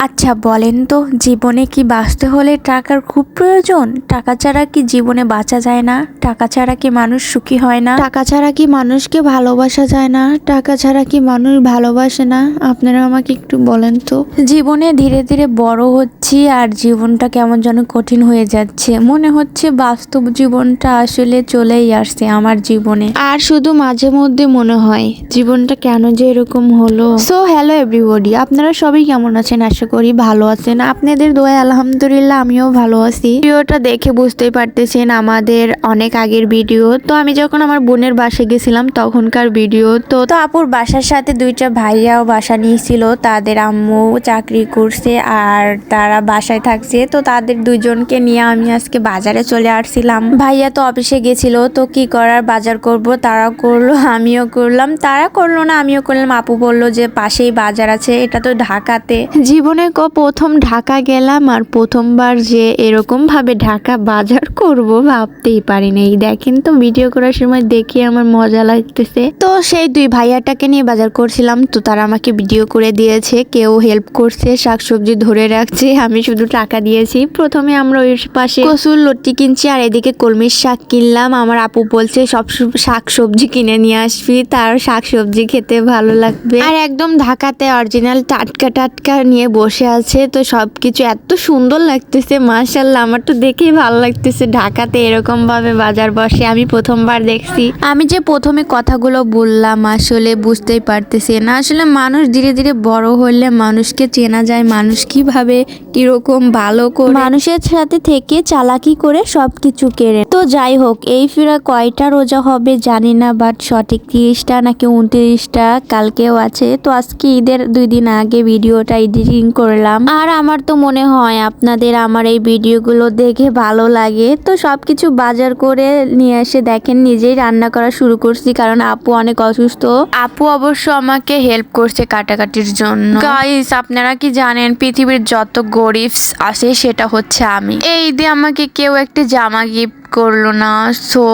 আচ্ছা বলেন তো জীবনে কি বাঁচতে হলে টাকার খুব প্রয়োজন? টাকা ছাড়া কি জীবনে বাঁচা যায় না? টাকা ছাড়া কি মানুষ সুখী হয় না? টাকা ছাড়া কি মানুষকে ভালোবাসা যায় না? টাকা ছাড়া কি মানুষ ভালোবাসে না? আপনারা আমাকে একটু বলেন তো। জীবনে ধীরে ধীরে বড় হচ্ছি আর জীবনটা কেমন যেন কঠিন হয়ে যাচ্ছে। মনে হচ্ছে বাস্তব জীবনটা আসলে চলেই আসছে আমার জীবনে। আর শুধু মাঝে মধ্যে মনে হয় জীবনটা কেন যে এরকম হলো? সো হ্যালো এভরিবডি আপনারা সবাই কেমন আছেন? আশা করি, ভালো আছেন? আপনাদের দোয়া আলহামদুলিল্লাহ আমিও ভালো আছি। ভিডিওটা দেখে বুঝতেই পারতেছেন আমাদের অনেক আগের ভিডিও। তো আমি যখন আমার বোনের বাসে গেছিলাম, তখনকার ভিডিও। তো তো আপুর বাসার সাথে দুইটা ভাইয়াও বাসা নিয়েছিল। তাদের আম্মু চাকরি করছে আর তারা বাসায় থাকছে। তো তাদের দুজনকে নিয়ে আমি আজকে বাজারে চলে আসছিলাম। ভাইয়া তো অফিসে গেছিল। তো কি করার? বাজার করব তারা করল, আমিও করলাম। তারা করল না, আমিও করলাম। আপু বলল যে পাশেই বাজার আছে, এটা তো ঢাকাতে। জীবনে ক প্রথম ঢাকা গেলাম আর প্রথমবার যে এরকম ভাবে ঢাকা বাজার করব ভাবতেই পারিনি। দেখেন তো ভিডিও করার সময় দেখে আমার মজা লাগতেছে। তো সেই দুই ভাইয়াটাকে নিয়ে বাজার করছিলাম, তো তারা আমাকে ভিডিও করে দিয়েছে, কেউ হেল্প করছে, শাকসবজি ধরে রাখছে, আমি শুধু টাকা দিয়েছি। প্রথমে আমরা ওই পাশে কসুর লট্টি কিনছি আর এদিকে কলমির শাক কিনলাম। আমার আপু বলছে, সব শাক সবজি কিনে নিয়ে আসবি, তার শাক সবজি খেতে ভালো লাগবে। আর একদম ঢাকাতে অরিজিনাল টাটকা টাটকা নিয়ে বসে আছে, তো সব কিছু এত সুন্দর লাগতেছে মাশাল্লাহ আমার তো দেখেই ভালো লাগতেছে। ঢাকাতে এরকম ভাবে বাজার বসে, আমি প্রথমবার দেখছি। আমি যে প্রথমে কথাগুলো বললাম, আসলে বুঝতেই পারতেছি না। আসলে মানুষ ধীরে ধীরে বড় হলে মানুষকে চেনা যায়, মানুষ কীভাবে কীরকম ভালো করে মানুষের সাথে থেকে চালাকি করে সব কিছু কেড়ে তো যাই হোক, এই ফিরা কয়টা রোজা হবে জানি না বাট সঠিক তিরিশটা নাকি উনত্রিশটা কালকেও আছে। তো আজকে ঈদের দুই দিন আগে ভিডিওটা এডিটিং করলাম। আর আমার তো মনে হয় আপনাদের আমার এই ভিডিওগুলো দেখে ভালো লাগে। তো সবকিছু বাজার করে নিয়ে এসে দেখেন, নিজেই রান্না করা শুরু করছি কারণ আপু অনেক অসুস্থ। আপু অবশ্য আমাকে হেল্প করছে কাটাকাটির জন্য। গাইস আপনারা কি জানেন, পৃথিবীর যত গরিব আছে, সেটা হচ্ছে আমি। এই ঈদে আমাকে কেউ একটা জামা গিফট করল না। সো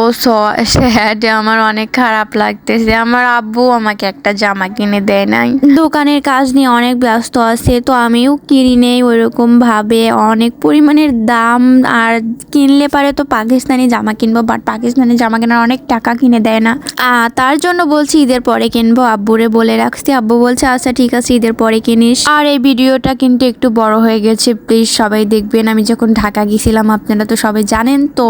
স্যাড আমার অনেক খারাপ লাগতেছে। আমার আব্বু আমাকে একটা জামা কিনে দেয় নাই। দোকানের কাজ নিয়ে অনেক ব্যস্ত আছে, তো আমিও কিনি নেই ওইরকম ভাবে অনেক পরিমাণের দাম, আর কিনলে পারে তো পাকিস্তানি জামা কিনবো বাট পাকিস্তানি জামা কেনার অনেক টাকা কিনে দেয় না। তার জন্য বলছি ঈদের পরে কিনবো, আব্বুরে বলে রাখছি। আব্বু বলছে আচ্ছা ঠিক আছে, ঈদের পরে কিনিস। আর এই ভিডিওটা কিন্তু একটু বড় হয়ে গেছে প্লিজ সবাই দেখবেন। আমি যখন ঢাকা গেছিলাম, আপনারা তো সবাই জানেন তো।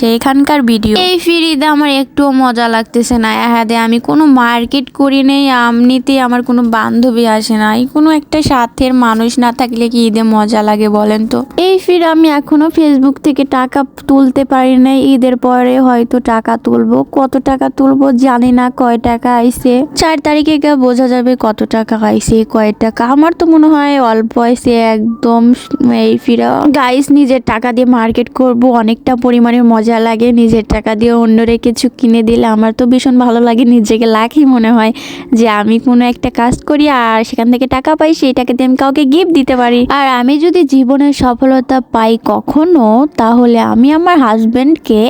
সেখানকার ভিডিও। এই ফিরিদে আমার একটুও মজা লাগতেছে না। হ্যাঁ আমি কোনো মার্কেট করি নেই এমনিতেই আমার কোনো বান্ধবী আসে না এই কোনো একটা সাথের মানুষ না থাকলে কি ঈদে মজা লাগে বলেন তো? এই ফির আমি এখনও ফেসবুক থেকে টাকা তুলতে পারি নাই। ঈদের পরে হয়তো টাকা তুলবো। কত টাকা তুলবো জানি না কয় টাকা আইছে। চার তারিখে গিয়ে বোঝা যাবে কত টাকা আইছে, কয় টাকা। আমার তো মনে হয় অল্প আইছে, একদম এই ফিরা। গাইস নিজের টাকা দিয়ে মার্কেট করব, অনেকটা পরিমাণে মজা লাগে, নিজের টাকা দিয়ে অন্যরে কিছু কিনে দিলে আমার তো ভীষণ ভালো লাগে, নিজেকে লাখই মনে হয় যে আমি কোনো একটা কাজ করি আর সেখান থেকে টাকা পাই সেই টাকা দিয়ে আমি কাউকে গিফট দিতে পারি। আর আমি যদি জীবনে সফলতা পাই কখনো, তাহলে আমি আমার হাজবেন্ডকে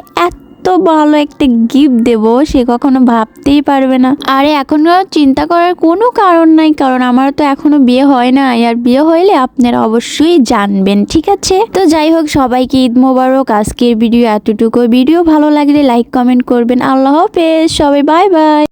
এত ভালো একটা গিফট দেব, সে কখনো ভাবতেই পারবে না। আরে, এখনও চিন্তা করার কোনো কারণ নাই, কারণ আমার তো এখনও বিয়ে হয় না আর বিয়ে হইলে আপনারা অবশ্যই জানবেন, ঠিক আছে? তো যাই হোক, সবাইকে ঈদ মোবারক। আজকের ভিডিও এতটুকু। ভিডিও ভালো লাগলে লাইক, কমেন্ট করবেন। আল্লাহ হাফেজ। সবাই বাই বাই